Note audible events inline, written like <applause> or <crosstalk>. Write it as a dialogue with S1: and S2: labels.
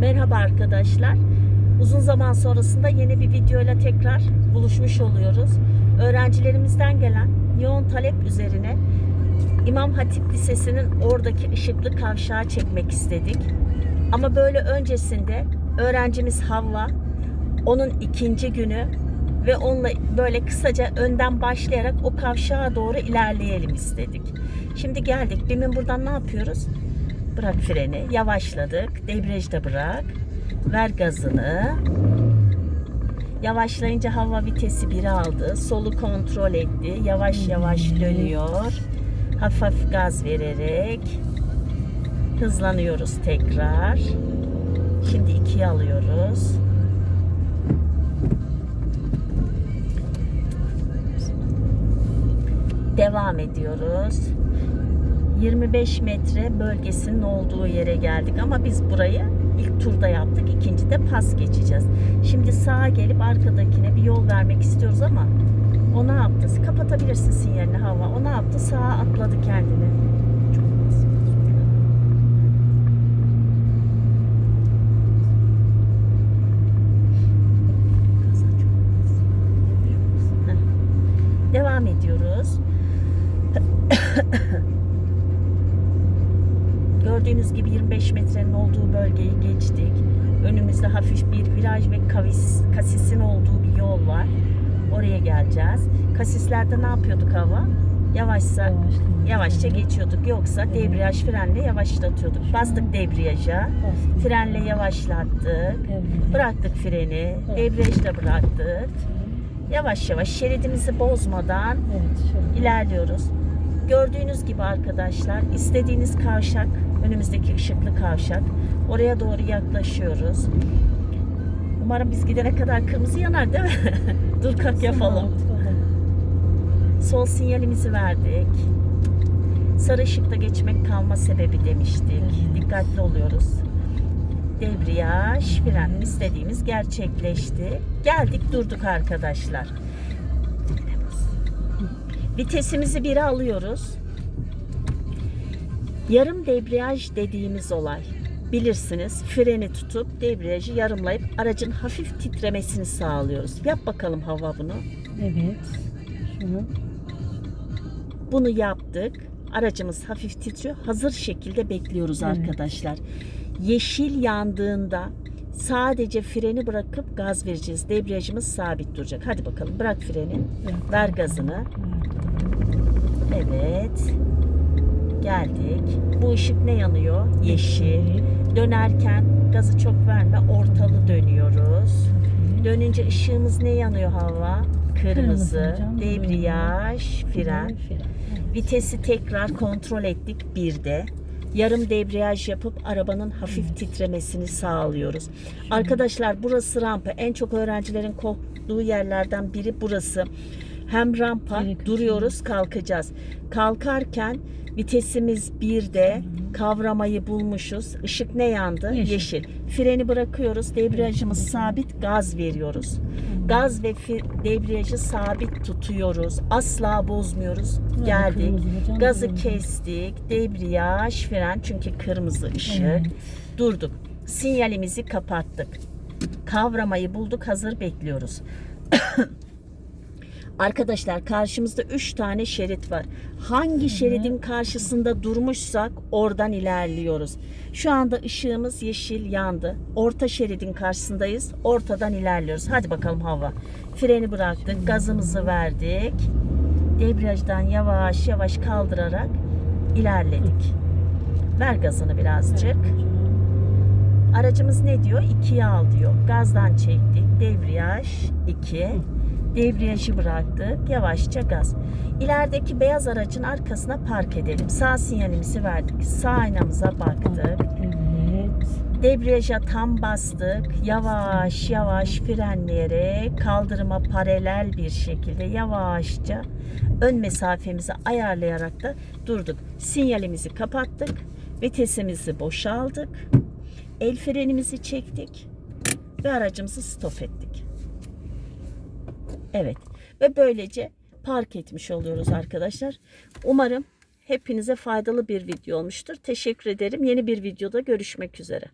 S1: Merhaba arkadaşlar. Uzun zaman sonrasında yeni bir videoyla tekrar buluşmuş oluyoruz. Öğrencilerimizden gelen yoğun talep üzerine İmam Hatip Lisesi'nin oradaki ışıklı kavşağı çekmek istedik. Ama böyle öncesinde öğrencimiz Havva, onun ikinci günü ve onunla böyle kısaca önden başlayarak o kavşağa doğru ilerleyelim istedik. Şimdi geldik. Bimin buradan ne yapıyoruz? Bırak freni. Yavaşladık. Debriyajda bırak. Ver gazını. Yavaşlayınca hava vitesi 1'e aldı. Solu kontrol etti. Yavaş yavaş dönüyor. Hafif hafif gaz vererek hızlanıyoruz tekrar. Şimdi 2'ye alıyoruz. Devam ediyoruz. 25 metre bölgesinin olduğu yere geldik ama biz burayı ilk turda yaptık. İkinci de pas geçeceğiz. Şimdi sağa gelip arkadakine bir yol vermek istiyoruz ama o ne yaptı? Kapatabilirsin sinyalini hava. O ne yaptı? Sağa atladı kendini. Devam ediyoruz. <laughs> Gördüğünüz gibi 25 metrenin olduğu bölgeyi geçtik. Önümüzde hafif bir viraj ve kavis, kasisin olduğu bir yol var. Oraya geleceğiz. Kasislerde ne yapıyorduk hava? Yavaşsa yavaşça geçiyorduk. Yoksa debriyaj frenle yavaşlatıyorduk. Bastık debriyaja. Frenle yavaşlattık. Bıraktık freni. Debriyajda bıraktık. Yavaş yavaş şeridimizi bozmadan ilerliyoruz. Gördüğünüz gibi arkadaşlar istediğiniz kavşak önümüzdeki ışıklı kavşak. Oraya doğru yaklaşıyoruz. Umarım biz gidene kadar kırmızı yanar değil mi? <laughs> Dur kalk yapalım. Sol sinyalimizi verdik. Sarı ışıkta geçmek kalma sebebi demiştik. Dikkatli oluyoruz. Debriyaj, fren istediğimiz gerçekleşti. Geldik durduk arkadaşlar. Vitesimizi bire alıyoruz. Yarım debriyaj dediğimiz olay. Bilirsiniz freni tutup debriyajı yarımlayıp aracın hafif titremesini sağlıyoruz. Yap bakalım hava bunu.
S2: Evet. Şunu.
S1: Bunu yaptık. Aracımız hafif titriyor. Hazır şekilde bekliyoruz
S2: Evet.
S1: arkadaşlar. Yeşil yandığında sadece freni bırakıp gaz vereceğiz. Debriyajımız sabit duracak. Hadi bakalım bırak freni.
S2: Bırak.
S1: Ver gazını. Evet. Geldik. Bu ışık ne yanıyor? Yeşil. Dönerken gazı çok verme. Ortalı dönüyoruz. Dönünce ışığımız ne yanıyor hava? Kırmızı. Debriyaj, fren. Vitesi tekrar kontrol ettik bir de. Yarım debriyaj yapıp arabanın hafif titremesini sağlıyoruz. Arkadaşlar burası rampa. En çok öğrencilerin korktuğu yerlerden biri burası. Hem rampa
S2: Direkt
S1: duruyoruz kalkacağız. Kalkarken vitesimiz birde kavramayı bulmuşuz. Işık ne yandı?
S2: Yeşil.
S1: Yeşil. Freni bırakıyoruz. Debriyajımız sabit. Gaz veriyoruz. Gaz ve debriyajı sabit tutuyoruz. Asla bozmuyoruz. Geldik. Gazı kestik. Debriyaj, fren çünkü kırmızı ışık. Durduk. Sinyalimizi kapattık. Kavramayı bulduk. Hazır bekliyoruz. Arkadaşlar karşımızda 3 tane şerit var. Hangi şeridin karşısında durmuşsak oradan ilerliyoruz. Şu anda ışığımız yeşil yandı. Orta şeridin karşısındayız. Ortadan ilerliyoruz. Hadi bakalım hava. Freni bıraktık. Gazımızı verdik. Debriyajdan yavaş yavaş kaldırarak ilerledik. Ver gazını birazcık. Aracımız ne diyor? 2'ye al diyor. Gazdan çektik. Debriyaj 2. Debriyajı bıraktık. Yavaşça gaz. İlerideki beyaz aracın arkasına park edelim. Sağ sinyalimizi verdik. Sağ aynamıza baktık.
S2: Evet.
S1: Debriyaja tam bastık. Yavaş yavaş frenleyerek kaldırıma paralel bir şekilde yavaşça ön mesafemizi ayarlayarak da durduk. Sinyalimizi kapattık. Vitesimizi boşaldık. El frenimizi çektik ve aracımızı stop ettik. Evet ve böylece park etmiş oluyoruz arkadaşlar. Umarım hepinize faydalı bir video olmuştur. Teşekkür ederim. Yeni bir videoda görüşmek üzere.